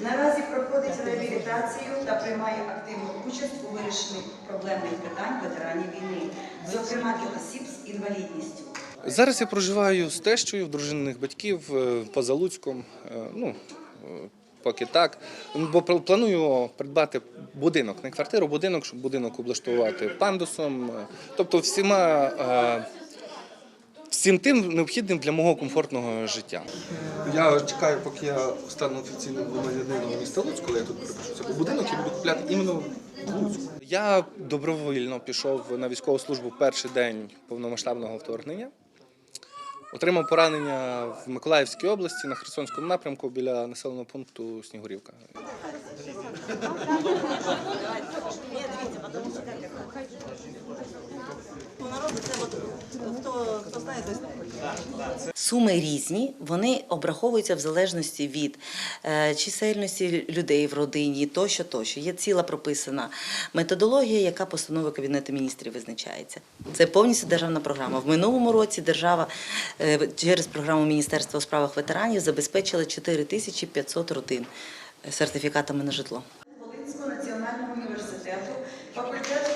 Наразі проходить реабілітацію та приймає активну участь у вирішенні проблемних питань ветеранів війни, зокрема і осіб з інвалідністю. Зараз я проживаю з тещою в дружинних батьків е, поза Луцьком. Е, Ну, е, поки так. Бо пл- планую придбати будинок, не квартиру, будинок, щоб будинок облаштувати пандусом. е, Тобто всіма. е, Всім тим необхідним для мого комфортного життя. Я чекаю, поки я стану офіційним громадянином міста Луцьку, коли я тут перепишуся. Бо будинок я буду купляти іменно в Луцьку. Я добровільно пішов на військову службу в перший день повномасштабного вторгнення. Отримав поранення в Миколаївській області на Херсонському напрямку біля населеного пункту Снігурівка. Суми різні, вони обраховуються в залежності від е, чисельності людей в родині, тощо, тощо. Є ціла прописана методологія, яка постанова Кабінету міністрів визначається. Це повністю державна програма. В минулому році держава е, через програму Міністерства у справах ветеранів забезпечила 4500 родин е, сертифікатами на житло. Полинського національного університету факультету